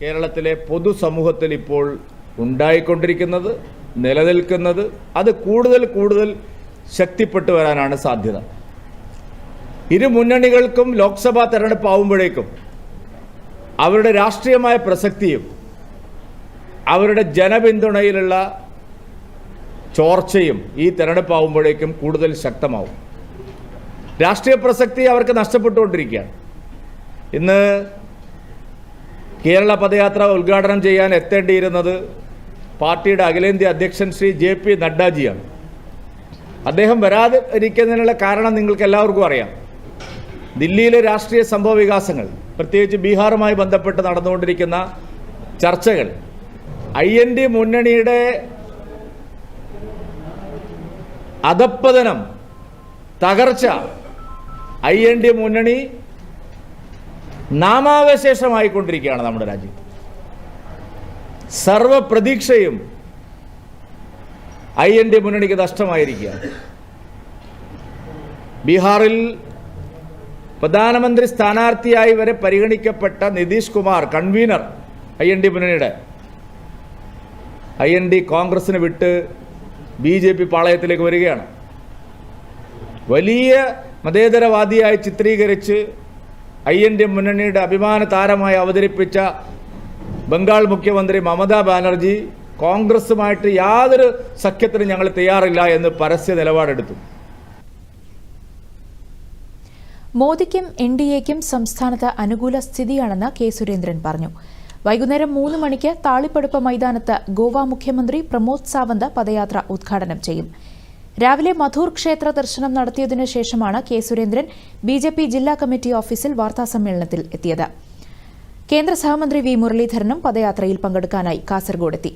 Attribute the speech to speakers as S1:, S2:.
S1: കേരളത്തിലെ പൊതുസമൂഹത്തിൽ ഇപ്പോൾ ഉണ്ടായിക്കൊണ്ടിരിക്കുന്നത് നിലനിൽക്കുന്നത് അത് കൂടുതൽ കൂടുതൽ ശക്തിപ്പെട്ടു വരാനാണ് സാധ്യത. ഇരു മുന്നണികൾക്കും ലോക്സഭാ തെരഞ്ഞെടുപ്പ് ആവുമ്പോഴേക്കും അവരുടെ രാഷ്ട്രീയമായ പ്രസക്തിയും അവരുടെ ജനപിന്തുണയിലുള്ള ചോർച്ചയും ഈ തെരഞ്ഞെടുപ്പ് ആവുമ്പോഴേക്കും കൂടുതൽ ശക്തമാവും. രാഷ്ട്രീയ പ്രസക്തി അവർക്ക് നഷ്ടപ്പെട്ടുകൊണ്ടിരിക്കുകയാണ്. ഇന്ന് കേരള പദയാത്ര ഉദ്ഘാടനം ചെയ്യാൻ എത്തേണ്ടിയിരുന്നത് പാർട്ടിയുടെ അഖിലേന്ത്യാ അധ്യക്ഷൻ ശ്രീ ജെ പി നഡ്ഡാജിയാണ്. അദ്ദേഹം വരാതെ ഇരിക്കുന്നതിനുള്ള കാരണം നിങ്ങൾക്ക് എല്ലാവർക്കും അറിയാം. ദില്ലിയിലെ രാഷ്ട്രീയ സംഭവ വികാസങ്ങൾ പ്രത്യേകിച്ച് ബീഹാറുമായി ബന്ധപ്പെട്ട് നടന്നുകൊണ്ടിരിക്കുന്ന ചർച്ചകൾ ഐ എൻ ഡി മുന്നണിയുടെ അധപ്പതനം തകർച്ച ഐ എൻ ഡി മുന്നണി നാമാവശേഷമായിക്കൊണ്ടിരിക്കുകയാണ് നമ്മുടെ രാജ്യം. സർവപ്രതീക്ഷയും ഐ എൻ ഡി മുന്നണിക്ക് നഷ്ടമായിരിക്കുകയാണ് ബീഹാറിൽ പ്രധാനമന്ത്രി സ്ഥാനാർത്ഥിയായി വരെ പരിഗണിക്കപ്പെട്ട Nitish Kumar convener I N D മുന്നണിയുടെ. ഐ എൻ ഡി കോൺഗ്രസിന് വിട്ട് ബി ജെ പി പാളയത്തിലേക്ക് വരികയാണ്. വലിയ മതേതരവാദിയായി ചിത്രീകരിച്ച് ഐ എൻ ഡി മുന്നണിയുടെ അഭിമാന താരമായി അവതരിപ്പിച്ച ബംഗാൾ മുഖ്യമന്ത്രി മമതാ ബാനർജി കോൺഗ്രസുമായിട്ട് യാതൊരു സഖ്യത്തിനും ഞങ്ങൾ തയ്യാറില്ല എന്ന് പരസ്യ നിലപാടെടുത്തു.
S2: മോദിക്കും എൻ ഡി എക്കും സംസ്ഥാനത്ത് അനുകൂല സ്ഥിതിയാണെന്ന് കെ സുരേന്ദ്രൻ പറഞ്ഞു. വൈകുന്നേരം മൂന്ന് മണിക്ക് താളിപ്പടുപ്പ് മൈതാനത്ത് ഗോവ മുഖ്യമന്ത്രി പ്രമോദ് സാവന്ത് പദയാത്ര ഉദ്ഘാടനം ചെയ്യും. രാവിലെ മധൂർ ക്ഷേത്ര ദർശനം നടത്തിയതിനു ശേഷമാണ് K Surendran B J P ജില്ലാ കമ്മിറ്റി ഓഫീസിൽ വാർത്താസമ്മേളനത്തിൽ എത്തിയത്. കേന്ദ്ര സഹമന്ത്രി വി മുരളീധരനും പദയാത്രയിൽ പങ്കെടുക്കാനായി കാസർഗോഡെത്തി.